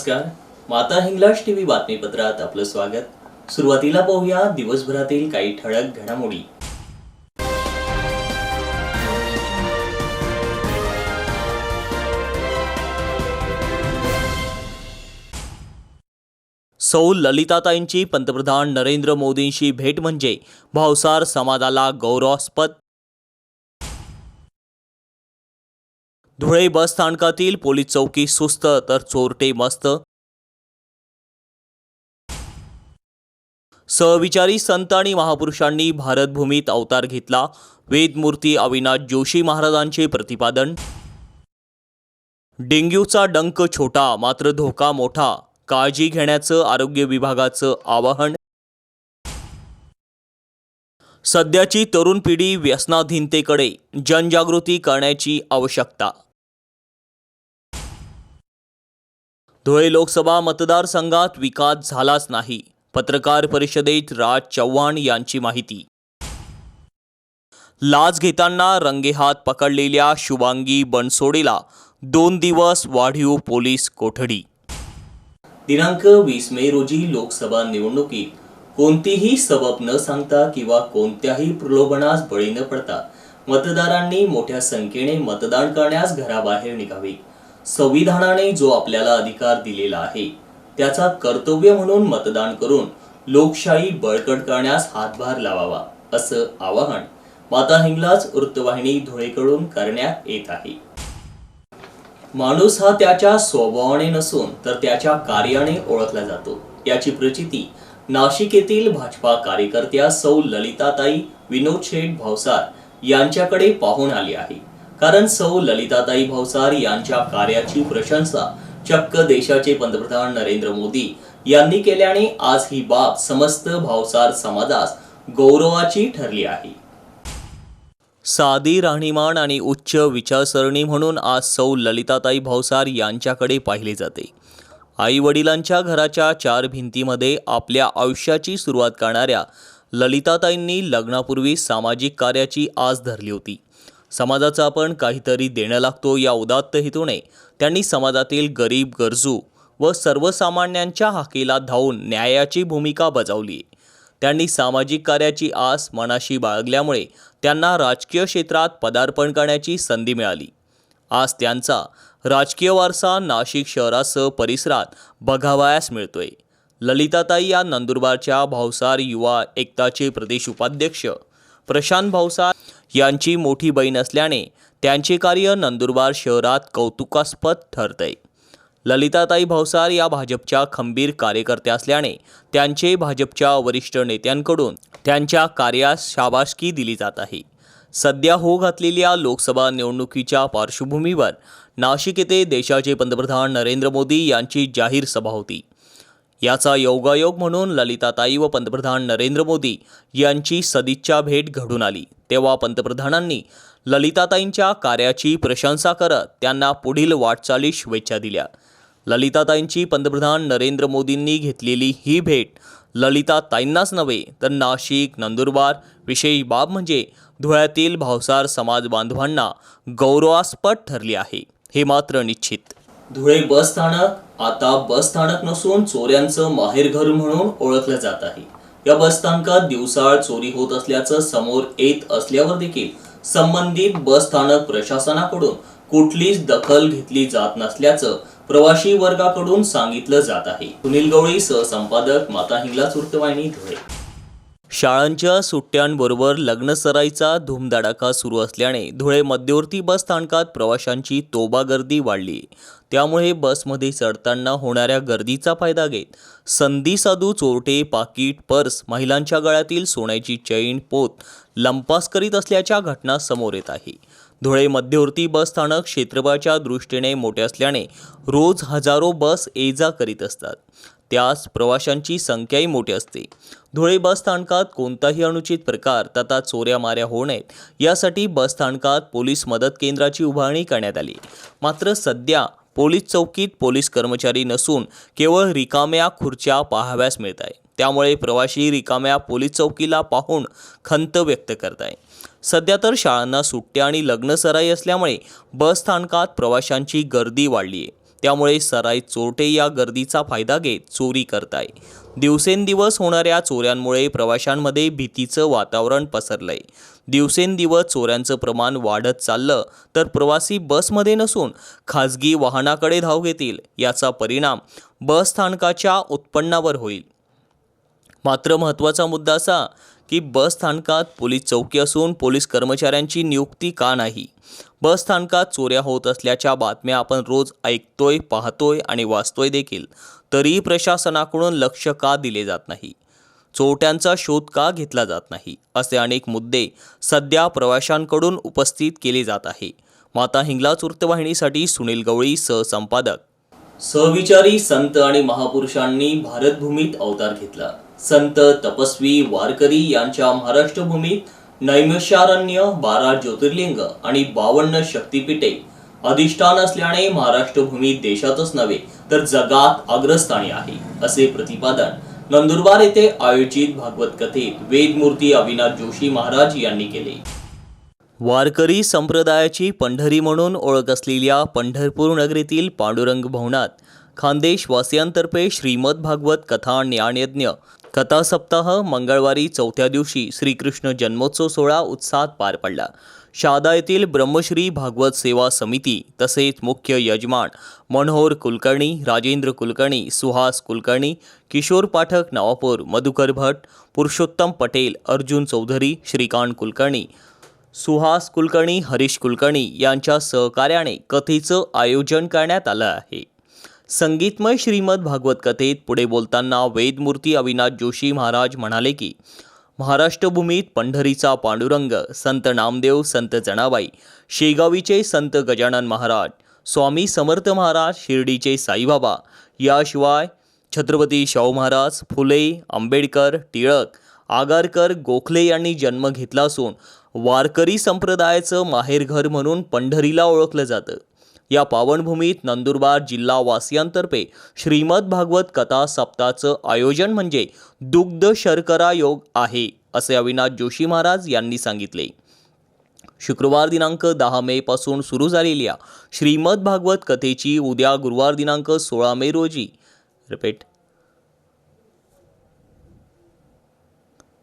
नमस्कार. माता हिंगलाज टीव्ही बातमीपत्रात आपलं स्वागत. सुरुवातीला पाहूया दिवसभरातील काही ठळक घडामोडी. सौ ललिताताईंची पंतप्रधान नरेंद्र मोदींशी भेट म्हणजे भावसार समाजाला गौरवास्पद धुळे बस स्थानकातील पोलीस चौकी सुस्त तर चोरटे मस्त. सहविचारी संत आणि महापुरुषांनी भारतभूमीत अवतार घेतला. वेदमूर्ती अविनाश जोशी महाराजांचे प्रतिपादन. डेंग्यूचा डंक छोटा मात्र धोका मोठा. काळजी घेण्याचं आरोग्य विभागाचं आवाहन. सध्याची तरुण पिढी व्यसनाधीनतेकडे जनजागृती करण्याची आवश्यकता. धुळे लोकसभा मतदारसंघात विकास झालाच नाही. पत्रकार परिषदेत राज चव्हाण यांची माहिती. लाच घेताना रंगेहात पकडलेल्या शुभांगी बनसोडेला दोन दिवस वाढीव पोलीस कोठडी. दिनांक वीस मे रोजी लोकसभा निवडणुकीत कोणतीही सबब न सांगता किंवा कोणत्याही प्रलोभनास बळी न पडता मतदारांनी मोठ्या संख्येने मतदान करण्यास घराबाहेर निघावे. संविधानाने जो आपल्याला अधिकार दिलेला आहे त्याचा कर्तव्य म्हणून मतदान करून लोकशाही बळकट करण्यास हातभार लावावा असं आवाहन माता हिंगलाज वृत्तवाहिनी धुळेकडून करण्यात येत आहे. माणूस हा त्याच्या स्वभावाने नसून तर त्याच्या कार्याने ओळखला जातो. याची प्रचिती नाशिक येथील भाजपा कार्यकर्त्या सौ ललिताताई विनोद शेठ भावसार यांच्याकडे पाहून आली आहे. कारण सौ ललिताताई भावसार यांच्या कार्याची प्रशंसा चक्क देशाचे पंतप्रधान नरेंद्र मोदी यांनी केल्याने आज ही बाब समस्त भावसार समाजास गौरवाची ठरली आहे. साधी राहणीमान आणि उच्च विचारसरणी म्हणून आज सौ ललिताताई भावसार यांच्याकडे पाहिले जाते. आई वडिलांच्या घराच्या चार भिंतीमध्ये आपल्या आयुष्याची सुरुवात करणाऱ्या ललिताताईंनी लग्नापूर्वी सामाजिक कार्याची आस धरली होती. समाजाचा आपण काहीतरी देणं लागतो या उदात्त हेतूने. त्यांनी समाजातील गरीब गरजू व सर्वसामान्यांच्या हाकेला धावून न्यायाची भूमिका बजावली. त्यांनी सामाजिक कार्याची आस मनाशी बाळगल्यामुळे त्यांना राजकीय क्षेत्रात पदार्पण करण्याची संधी मिळाली. आज त्यांचा राजकीय वारसा नाशिक शहरासह परिसरात बघावयास मिळतोय. ललिताताई या नंदुरबारच्या भावसार युवा एकताचे प्रदेश उपाध्यक्ष प्रशांत भावसार यांची मोठी बहीण असल्याने त्यांचे कार्य नंदुरबार शहरात कौतुकास्पद ठरतंय. ललिताताई भावसार या भाजपच्या खंबीर कार्यकर्त्या असल्याने त्यांचे भाजपच्या वरिष्ठ नेत्यांकडून त्यांच्या कार्यास शाबासकी दिली जात आहे. सध्या हो घातलेल्या लोकसभा निवडणुकीच्या पार्श्वभूमीवर नाशिक येथे देशाचे पंतप्रधान नरेंद्र मोदी यांची जाहीर सभा होती. याचा योगायोग म्हणून ललिताताई व पंतप्रधान नरेंद्र मोदी यांची सदिच्छा भेट घडून आली. तेव्हा पंतप्रधानांनी ललिताताईंच्या कार्याची प्रशंसा करत त्यांना पुढील वाटचाली शुभेच्छा दिल्या. ललिताताईंची पंतप्रधान नरेंद्र मोदींनी घेतलेली ही भेट ललिताताईंनाच नव्हे तर नाशिक नंदुरबार विशेष बाब म्हणजे धुळ्यातील भावसार समाज बांधवांना गौरवास्पद ठरली आहे. हे मात्र निश्चित. धुळे बस स्थानक आता बस स्थानक नसून चोऱ्यांचं माहेरघर म्हणून ओळखलं जात आहे. या बस स्थानकात दिवसाळ चोरी होत असल्याचं समोर येत असल्यावर देखील संबंधित बस स्थानक प्रशासनाकडून कुठलीच दखल घेतली जात नसल्याचं प्रवासी वर्गाकडून सांगितलं जात आहे. सुनील गवळी सहसंपादक माता हिंगलाच वृत्तवाहिनी धुळे. शाळांच्या सुट्ट्यांबरोबर लग्नसराईचा धूमधडाका सुरू असल्याने धुळे मध्यवर्ती बस स्थानकात प्रवाशांची तोबा गर्दी वाढली. त्यामुळे बसमध्ये चढताना होणाऱ्या गर्दीचा फायदा घेत संधी साधू चोरटे पाकिट पर्स महिलांच्या गळ्यातील सोन्याची चैन पोत लंपास करीत असल्याच्या घटना समोर येत आहे. धुळे मध्यवर्ती बस स्थानक क्षेत्रफळाच्या दृष्टीने मोठे असल्याने रोज हजारो बस ये जा करीत असतात. त्यास प्रवाशांची संख्याही मोठी असते. धुळे बस स्थानकात कोणताही अनुचित प्रकार तथा चोऱ्या माऱ्या होऊ नयेत. यासाठी बस स्थानकात पोलीस मदत केंद्राची उभारणी करण्यात आली. मात्र सध्या पोलीस चौकीत पोलीस कर्मचारी नसून केवळ रिकाम्या खुर्च्या पाहाव्यास मिळत आहे त्यामुळे प्रवाशी रिकाम्या पोलीस चौकीला पाहून खंत व्यक्त करत आहे सध्या तर शाळांना सुट्ट्या आणि लग्न सराई असल्यामुळे बस स्थानकात प्रवाशांची गर्दी वाढली आहे त्यामुळे सराई चोरटे या गर्दीचा फायदा घेत चोरी करताय. दिवसेंदिवस होणाऱ्या चोऱ्यांमुळे प्रवाशांमध्ये भीतीचं वातावरण पसरलंय. दिवसेंदिवस चोऱ्यांचं प्रमाण वाढत चाललं तर प्रवासी बसमध्ये नसून खाजगी वाहनाकडे धाव घेतील याचा परिणाम बस स्थानकाच्या उत्पन्नावर होईल. मात्र महत्त्वाचा मुद्दा असा की बस स्थानकात पोलीस चौकी असून पोलीस कर्मचाऱ्यांची नियुक्ती का नाही? बस स्थानकात चोऱ्या होत असल्याच्या बातम्या आपण रोज ऐकतोय पाहतोय आणि वाचतोय देखील. तरीही प्रशासनाकडून लक्ष का दिले जात नाही? चोरट्यांचा शोध का घेतला जात नाही? असे अनेक मुद्दे सध्या प्रवाशांकडून उपस्थित केले जात आहे. माता हिंगलाज वृत्तवाहिनीसाठी सुनील गवळी सहसंपादक. सहविचारी संत आणि महापुरुषांनी भारतभूमीत अवतार घेतला. संत तपस्वी वारकरी यांच्या महाराष्ट्र भूमीत नैमिषारण्य बारा ज्योतिर्लिंग आणि बावन्न शक्तिपीठे अधिष्ठान असल्याने महाराष्ट्र भूमी देशातच नव्हे तर जगात अग्रस्थानी आहे असे प्रतिपादन नंदुरबार येथे आयोजित भागवत कथेत वेदमूर्ती अविनाश जोशी महाराज यांनी केले. वारकरी संप्रदायाची पंढरी म्हणून ओळख असलेल्या पंढरपूर नगरीतील पांडुरंग भवनात खानदेशवासियांतर्फे श्रीमद भागवत कथा ज्ञानयज्ञ. कथा सप्ताह मंगळवारी चौथ्या दिवशी श्रीकृष्ण जन्मोत्सव सोहळा उत्साहात पार पडला. शहादा येथील ब्रह्मश्री भागवत सेवा समिती तसेच मुख्य यजमान मनोहर कुलकर्णी राजेंद्र कुलकर्णी सुहास कुलकर्णी किशोर पाठक नवापूर मधुकर भट पुरुषोत्तम पटेल अर्जुन चौधरी श्रीकांत कुलकर्णी सुहास कुलकर्णी हरीश कुलकर्णी यांच्या सहकार्याने कथेचं आयोजन करण्यात आलं आहे. संगीतमय श्रीमद भागवत कथेत पुढे बोलताना वेदमूर्ती अविनाश जोशी महाराज म्हणाले की महाराष्ट्रभूमीत पंढरीचा पांडुरंग संत नामदेव संत जणाबाई शेगावीचे संत गजानन महाराज स्वामी समर्थ महाराज शिर्डीचे साईबाबा याशिवाय छत्रपती शाहू महाराज फुले आंबेडकर टिळक आगारकर गोखले यांनी जन्म घेतला असून वारकरी संप्रदायाचं माहेरघर म्हणून पंढरीला ओळखलं जातं. या पावनभूमीत नंदुरबार जिल्हा वासियांतर्फे श्रीमद भागवत कथा सप्ताहाचं आयोजन म्हणजे दुग्ध शर्करा योग आहे असे अविनाश जोशी महाराज यांनी सांगितले. शुक्रवार दिनांक दहा मे पासून सुरू झालेल्या श्रीमद भागवत कथेची उद्या गुरुवार दिनांक सोळा मे रोजी रिपीट.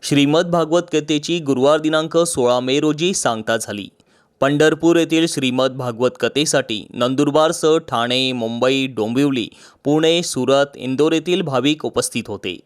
श्रीमद भागवत कथेची गुरुवार दिनांक सोळा मे रोजी सांगता झाली. पंढरपूर येथील श्रीमद भागवत कथेसाठी नंदुरबारसह ठाणे मुंबई डोंबिवली पुणे सुरत इंदोर येथील भाविक उपस्थित होते.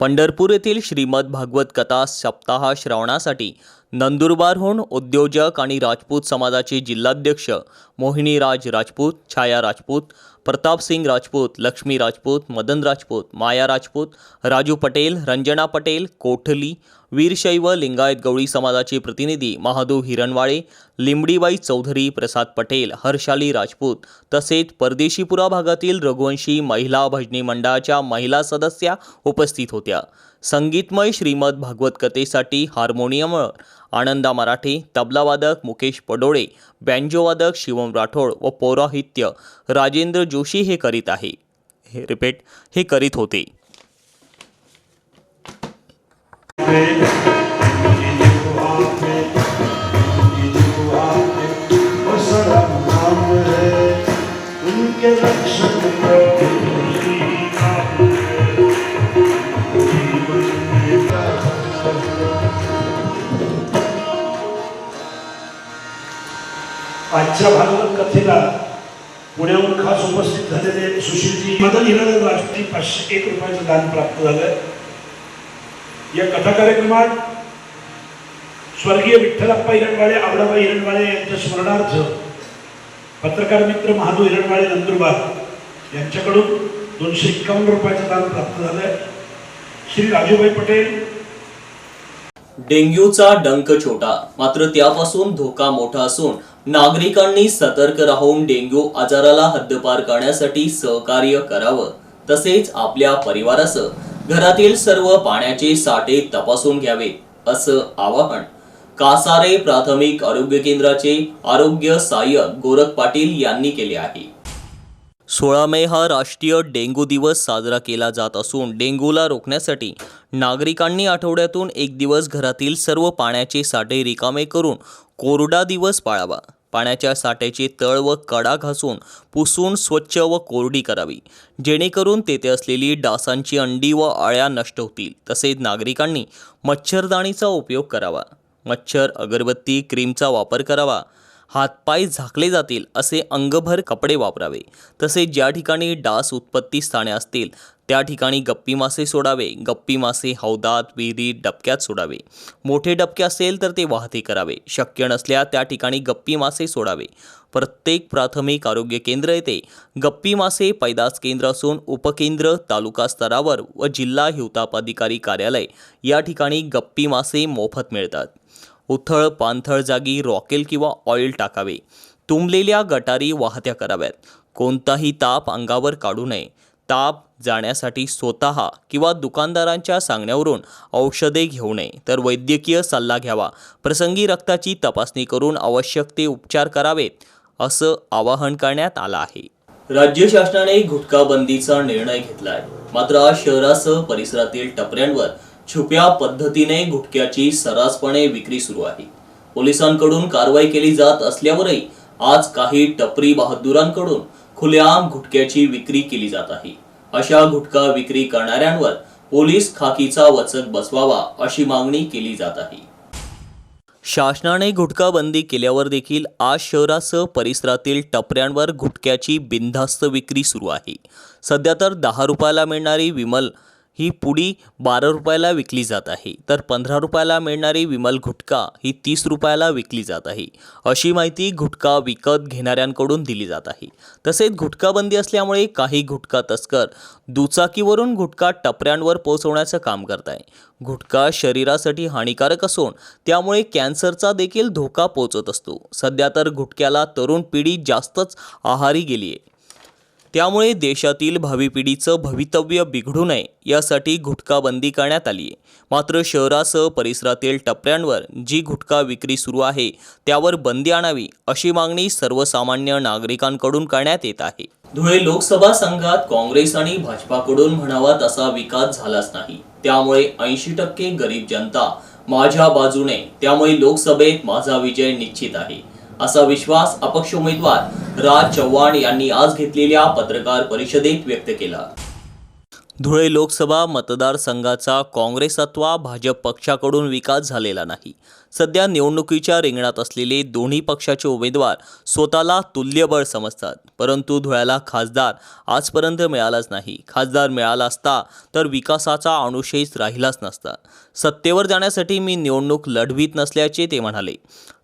पंढरपूर येथील श्रीमद भागवत कथा सप्ताह श्रवणासाठी नंदुरबारहून उद्योजक आणि राजपूत समाजाचे जिल्हाध्यक्ष मोहिनीराज राजपूत छाया राजपूत प्रतापसिंग राजपूत लक्ष्मी राजपूत मदन राजपूत माया राजपूत राजू पटेल रंजना पटेल कोठली वीरशैव लिंगायत गवळी समाजाचे प्रतिनिधी महादेव हिरणवाळे लिंबडीबाई चौधरी प्रसाद पटेल हर्षाली राजपूत तसेच परदेशीपुरा भागातील रघुवंशी महिला भजनी मंडळाच्या महिला सदस्या उपस्थित होत्या. संगीतमय श्रीमद भागवत कथेसाठी हार्मोनियमवर आनंदा मराठे तबलावादक मुकेश पडोळे बँजोवादक शिवम राठोड व पौराहित्य राजेंद्र जोशी हे करीत आहे. हे रिपीट हे करीत होते. आजच्या भागवत कथेला पुण्याहून खास उपस्थित झालेले सुशीलजी मदन हिरण राष्ट्रीय पाचशे एक रुपयाचं दान प्राप्त झालं. या कथा कार्यक्रमात स्वर्गीय विठ्ठलप्पा हिरणवाळे आवडाबाई हिरणवाळे यांच्या स्मरणार्थ पत्रकार मित्र महादू हिरणवाळे नंदुरबार यांच्याकडून दोनशे एक्कावन्न रुपयाचं दान प्राप्त झालंय. श्री राजूभाई पटेल. डेंग्यूचा डंक छोटा मात्र त्यापासून धोका मोठा असून नागरिकांनी सतर्क राहून डेंग्यू आजाराला हद्दपार करण्यासाठी सहकार्य करावं तसेच आपल्या परिवारासह घरातील सर्व पाण्याचे साठे तपासून घ्यावे असं आवाहन कासारे प्राथमिक आरोग्य केंद्राचे आरोग्य सहाय्यक गोरख पाटील यांनी केले आहे. सोळा मे हा राष्ट्रीय डेंग्यू दिवस साजरा केला जात असून डेंग्यूला रोखण्यासाठी नागरिकांनी आठवड्यातून एक दिवस घरातील सर्व पाण्याचे साठे रिकामे करून कोरडा दिवस पाळावा. पाण्याच्या साठ्याचे तळ व कडा घासून पुसून स्वच्छ व कोरडी करावी. जेणेकरून तेथे असलेली डासांची अंडी व अळ्या नष्ट होतील. तसेच नागरिकांनी मच्छरदाणीचा उपयोग करावा. मच्छर अगरबत्ती क्रीमचा वापर करावा. हातपाय झाकले जातील असे अंगभर कपडे वापरावे. तसेच ज्या ठिकाणी डास उत्पत्ती स्थाने असतील त्या ठिकाणी गप्पी मासे सोडावे. गप्पी मासे हौदात विहिरीत डबक्यात सोडावे. मोठे डबके असेल तर ते वाहते करावे. शक्य नसल्या त्या ठिकाणी गप्पी मासे सोडावे. प्रत्येक प्राथमिक आरोग्य केंद्र येथे गप्पी मासे पैदास केंद्र असून उपकेंद्र तालुका स्तरावर व जिल्हा हिवताप अधिकारी कार्यालय या ठिकाणी गप्पी मासे मोफत मिळतात. उथळ पाणथळ जागी रॉकेल किंवा ऑइल टाकावे. तुंबलेल्या गटारी वाहत्या कराव्यात. कोणताही ताप अंगावर काढू नये. ताप जाण्यासाठी स्वतः किंवा दुकानदारांच्या सांगण्यावरून औषधे घेऊ नये तर वैद्यकीय सल्ला घ्यावा. प्रसंगी रक्ताची तपासणी करून आवश्यक ते उपचार करावेत असं आवाहन करण्यात आलं आहे. राज्य शासनाने गुटखा बंदीचा निर्णय घेतलाय. मात्र आज शहरासह परिसरातील टपऱ्यांवर छुप्या पद्धतीने गुटख्याची सर्रासपणे विक्री सुरू आहे. पोलिसांकडून कारवाई केली जात असल्यावरही आज काही टपरी बहादुरांकडून खुलेआम गुटख्याची विक्री केली जात आहे. अशा गुटखा विक्री करणाऱ्यांवर पोलीस खाकीचा वचक बसवावा अशी मागणी केली जात आहे. शासनाने गुटखा बंदी केल्यावर देखील आज शहरासह परिसरातील टपऱ्यांवर गुटख्याची बिनधास्त विक्री सुरू आहे. सध्या तर दहा रुपयाला मिळणारी विमल ही पुडी बारा रुपयाला विकली जात आहे. तर पंधरा रुपयाला मिळणारी विमल गुटखा ही तीस रुपयाला विकली जात आहे. अशी माहिती गुटखा विकत घेणाऱ्यांकडून दिली जात आहे. तसेच घुटकाबंदी असल्यामुळे काही गुटखा तस्कर दुचाकीवरून गुटखा टपऱ्यांवर पोहोचवण्याचं काम करत आहे गुटखा शरीरासाठी हानिकारक असून त्यामुळे कॅन्सरचा देखील धोका पोचत असतो. सध्या तर गुटख्याला तरुण पिढी जास्तच आहारी गेली आहे त्यामुळे देशातील भावी पिढीचं भवितव्य बिघडू नये यासाठी गुटखा बंदी करण्यात आली आहे. मात्र शहरासह परिसरातील टपऱ्यांवर जी गुटखा विक्री सुरू आहे त्यावर बंदी आणावी अशी मागणी सर्वसामान्य नागरिकांकडून करण्यात येत आहे. धुळे लोकसभा संघात काँग्रेस आणि भाजपाकडून म्हणावा तसा विकास झालाच नाही. त्यामुळे ऐंशी टक्के गरीब जनता माझ्या बाजूने त्यामुळे लोकसभेत माझा विजय निश्चित आहे. असा विश्वास अपक्ष उमेदवार राज चव्हाण यांनी आज घेतलेल्या पत्रकार परिषदेत व्यक्त केला. धुळे लोकसभा मतदारसंघाचा काँग्रेस अथवा भाजप पक्षाकडून विकास झालेला नाही. सध्या निवडणुकीच्या रिंगणात असलेले दोन्ही पक्षाचे उमेदवार स्वतःला तुल्यबळ समजतात परंतु धुळ्याला खासदार आजपर्यंत मिळालाच नाही. खासदार मिळाला असता तर विकासाचा अनुशेष राहिलाच नसता. सत्तेवर जाण्यासाठी मी निवडणूक लढवीत नसल्याचे ते म्हणाले.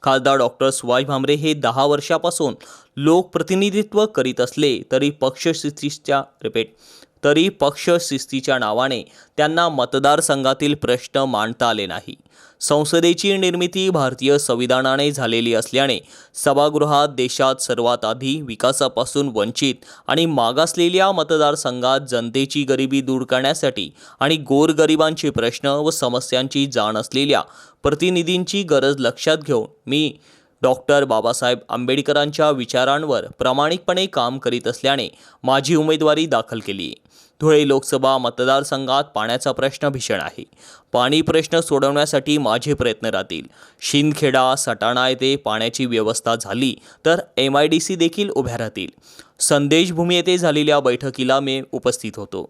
खासदार डॉक्टर सुभाष भामरे हे दहा वर्षापासून लोकप्रतिनिधित्व करीत असले तरी पक्षशिस्तीच्या रिपीट तरी पक्षशिस्तीच्या नावाने त्यांना मतदारसंघातील प्रश्न मांडता आले नाही. संसदेची निर्मिती भारतीय संविधानाने झालेली असल्याने सभागृहात देशात सर्वात आधी विकासापासून वंचित आणि मागासलेल्या मतदारसंघात जनतेची गरिबी दूर करण्यासाठी आणि गोरगरिबांचे प्रश्न व समस्यांची जाण असलेल्या प्रतिनिधींची गरज लक्षात घेऊन मी डॉक्टर बाबासाहेब आंबेडकरांच्या विचारांवर प्रामाणिकपणे काम करीत असल्याने माझी उमेदवारी दाखल केली. धुळे लोकसभा मतदारसंघात पाण्याचा प्रश्न भीषण आहे. पाणी प्रश्न सोडवण्यासाठी माझे प्रयत्न राहतील. शिंदखेडा सटाणा येथे पाण्याची व्यवस्था झाली तर एम आय डी सी देखील उभ्या राहतील. संदेशभूमी येथे झालेल्या बैठकीला मी उपस्थित होतो.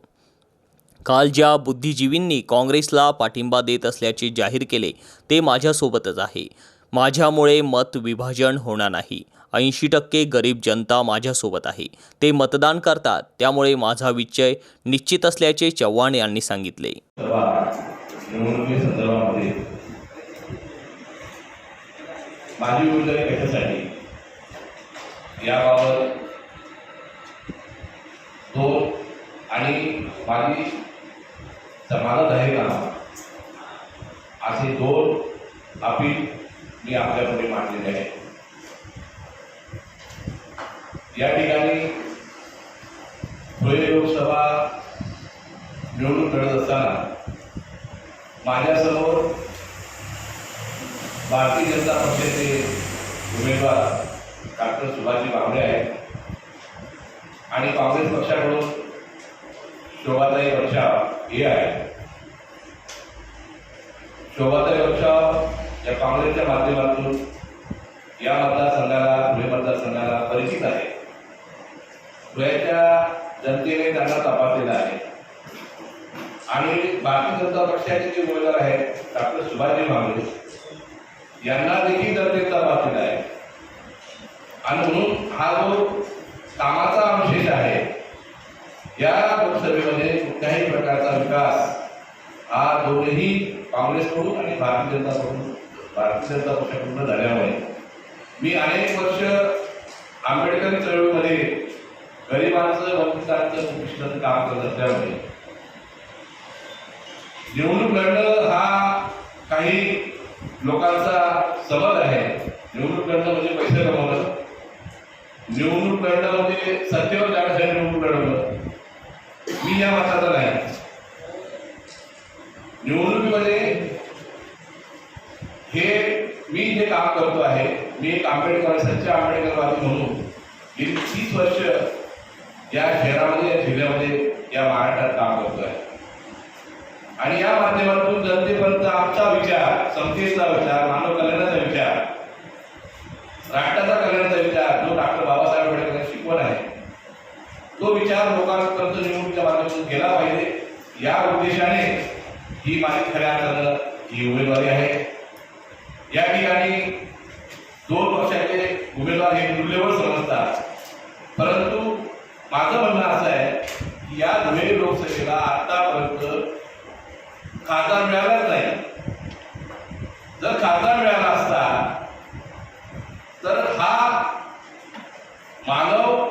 काल ज्या बुद्धिजीवींनी काँग्रेसला पाठिंबा देत असल्याचे जाहीर केले ते माझ्यासोबतच आहे. माझ्यामुळे मत विभाजन होणार नाही. ऐंशी टक्के गरीब जनता माझ्यासोबत आहे. ते मतदान करतात त्यामुळे माझा विजय निश्चित असल्याचे चव्हाण यांनी सांगितले. माझी कशासाठी? याबाबत आणि माझी समाजात आहे का? असे दोन अपील मी आपल्यापुढे मांडलेले आहे. या ठिकाणी धुळे लोकसभा निवडणूक लढत असताना माझ्यासमोर भारतीय जनता पक्षाचे उमेदवार डॉक्टर सुभाषजी भामरे आहेत. आणि काँग्रेस पक्षाकडून शोभाताई वर्षा हे आहे शोभाताई वर्षा या काँग्रेसच्या माध्यमातून या मतदारसंघाला धुळे मतदारसंघाला परिचित आहे. धुळ्याच्या जनतेने त्यांना तपासलेला आहे. आणि भारतीय जनता पक्षाचे जे उमेदवार आहेत डॉक्टर सुभाषजी भामरे यांना देखील जनतेने तपासलेला आहे. आणि म्हणून हा जो कामाचा अवशेष आहे या लोकसभेमध्ये कुठल्याही प्रकारचा विकास हा दोन्ही काँग्रेसकडून आणि भारतीय जनता पक्षाकडून भारतीय जनता पूर्ण झाल्यामुळे. मी अनेक वर्ष आंबेडकर चळवळीमध्ये गरिबांचं वंचितांचं उपेक्षितांचं काम करत असल्यामुळे. निवडणूक लढणं हा काही लोकांचा सबल आहे. निवडणूक लढणं म्हणजे पैसे कमवणं. निवडणूक लढणं म्हणजे सत्तेवर जाण्यासाठी निवडणूक लढवणं. मी या मताचा नाही. निवडणुकीमध्ये हे मी जे काम करतो आहे मी एक आंबेडकर सच्चा आंबेडकरवादी म्हणून गेली तीस वर्ष या शहरामध्ये या जिल्ह्यामध्ये या महाराष्ट्रात काम करतो आहे. आणि या माध्यमातून जनतेपर्यंत आमचा विचार समतेचा विचार मानव कल्याणाचा विचार राष्ट्राचा कल्याणाचा विचार जो डॉक्टर बाबासाहेब आंबेडकर शिकवण आहे तो विचार लोकांपर्यंत निवडणुकीच्या माध्यमातून गेला पाहिजे. या उद्देशाने ही माझी खऱ्या अर्थानं ही उमेदवारी आहे. या ठिकाणी दोन पक्षाचे उमेदवार हे मूल्यवर समजतात. परंतु माझं म्हणणं असं आहे की या धुळे लोकसभेला आतापर्यंत खासदार मिळालाच नाही जर खासदार मिळाला असता तर हा मानव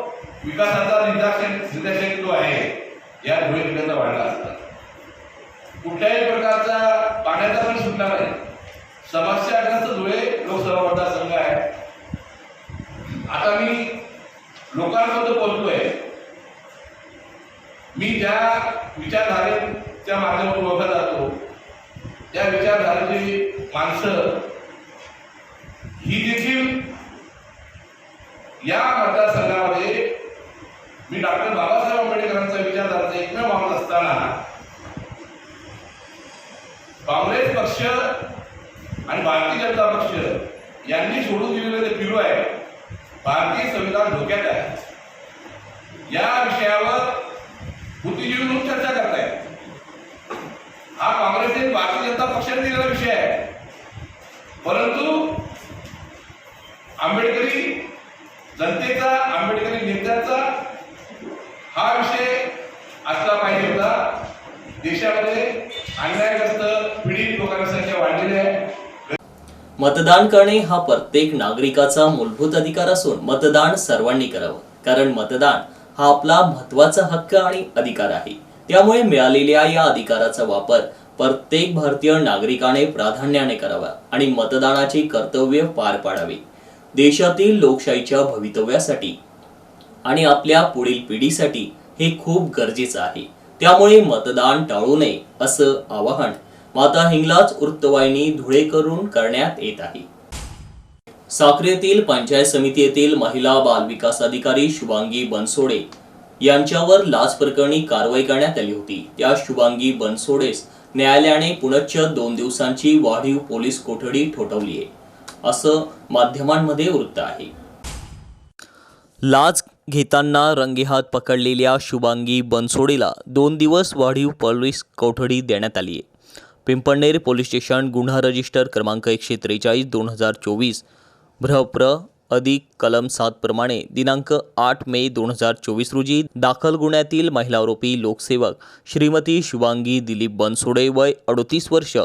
विकासाचा निर्देशन निर्देशक जो आहे या धुळे जिल्ह्याचा वाढला असता कुठल्याही प्रकारचा पाण्याचा पण सुटला नाही समस्याग्रस्त धुळे लोकसभा मतदारसंघ आहे आता मी लोकांबद्दल बोलतोय मी ज्या विचारधारेच्या माध्यमातून ओळखला जातो त्या विचारधारेची माणसं ही देखील या मतदारसंघामध्ये मी डॉक्टर बाबासाहेब आंबेडकरांचा विचारधाराचा एकमेव माणूस असताना काँग्रेस पक्ष आणि भारतीय जनता पक्ष यांनी सोडून दिलेलं ते पिरू आहे भारतीय संविधान धोक्यात आहे. या विषयावर बुद्धिजीवी म्हणून चर्चा करताय हा काँग्रेस भारतीय जनता पक्षाने दिलेला विषय आहे. परंतु आंबेडकरी जनतेचा आंबेडकरी नेत्याचा हा विषय असला पाहिजे होता देशामध्ये अन्यायग्रस्त पीडित लोकांची संख्या वाढलेली आहे मतदान करणे हा प्रत्येक नागरिकाचा मूलभूत अधिकार असून मतदान सर्वांनी करावं. कारण मतदान हा आपला महत्त्वाचा हक्क आणि अधिकार आहे. त्यामुळे मिळालेल्या या अधिकाराचा वापर प्रत्येक भारतीय नागरिकाने प्राधान्याने करावा आणि मतदानाचे कर्तव्य पार पाडावे. देशातील लोकशाहीच्या भवितव्यासाठी आणि आपल्या पुढील पिढीसाठी हे खूप गरजेचं आहे. त्यामुळे मतदान टाळू नये असं आवाहन माता हिंगलाज वृत्तवाहिनी धुळे करून करण्यात येत आहे. साक्री पंचायत समिती येथील महिला बाल विकास अधिकारी शुभांगी बनसोडे यांच्यावर लाच प्रकरणी कारवाई करण्यात आली होती. त्या शुभांगी बनसोडेस न्यायालयाने पुनश्च दोन दिवसांची वाढीव पोलीस कोठडी ठोठवली आहे असं माध्यमांमध्ये वृत्त आहे. लाच घेताना रंगेहात पकडलेल्या शुभांगी बनसोडेला दोन दिवस वाढीव पोलीस कोठडी देण्यात आली आहे. पिंपळनेर पोलीस स्टेशन गुन्हा रजिस्टर क्रमांक एकशे त्रेचाळीस दोन हजार चोवीस. भ्रप्र अधिक कलम सातप्रमाणे दिनांक आठ मे दोन हजार चोवीस रोजी दाखल गुन्ह्यातील महिला आरोपी लोकसेवक श्रीमती शुभांगी दिलीप बनसोडे वय अडोतीस वर्ष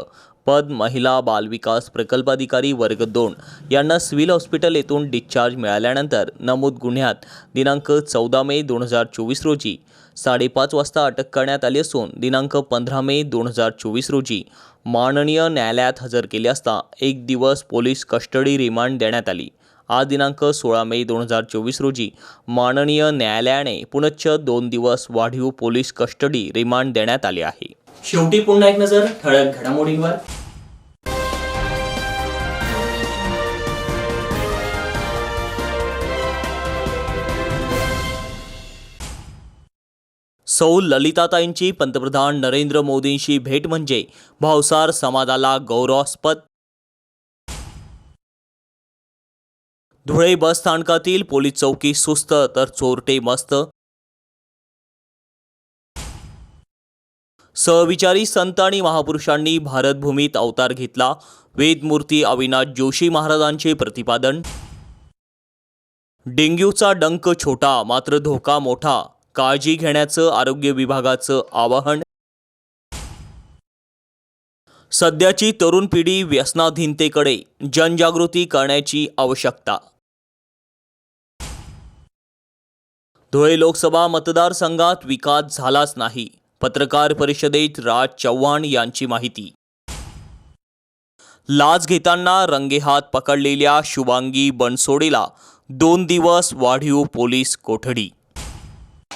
पद महिला बालविकास प्रकल्पाधिकारी वर्ग दोन. यांना सिव्हिल हॉस्पिटल येथून डिस्चार्ज मिळाल्यानंतर नमूद गुन्ह्यात दिनांक चौदा मे दोन हजार चोवीस रोजी साडेपाच वाजता अटक करण्यात आली असून दिनांक पंधरा मे दोन हजार चोवीस रोजी माननीय न्यायालयात हजर केले असता एक दिवस पोलीस कस्टडी रिमांड देण्यात आली. आज दिनांक सोळा मे दोन हजार चोवीस रोजी माननीय न्यायालयाने पुनश्च दोन दिवस वाढीव पोलीस कस्टडी रिमांड देण्यात आले आहे. शेवटी पुन्हा एक नजर ठळक घडामोडींवर. सौ ललिताताईंची पंतप्रधान नरेंद्र मोदींशी भेट म्हणजे भावसार समाजाला गौरवास्पद. धुळे बस स्थानकातील पोलीस चौकी सुस्त तर चोरटे मस्त. सहविचारी संत आणि महापुरुषांनी भारतभूमीत अवतार घेतला. वेदमूर्ती अविनाश जोशी महाराजांचे प्रतिपादन. डेंग्यूचा डंक छोटा मात्र धोका मोठा. काळजी घेण्याचं आरोग्य विभागाचं आवाहन. सध्याची तरुण पिढी व्यसनाधीनतेकडे जनजागृती करण्याची आवश्यकता. धुळे लोकसभा मतदारसंघात विकास झालाच नाही पत्रकार परिषदेत राज चव्हाण यांची माहिती. लाच घेताना रंगेहात पकडलेल्या शुभांगी बनसोडेला दोन दिवस वाढीव पोलीस कोठडी.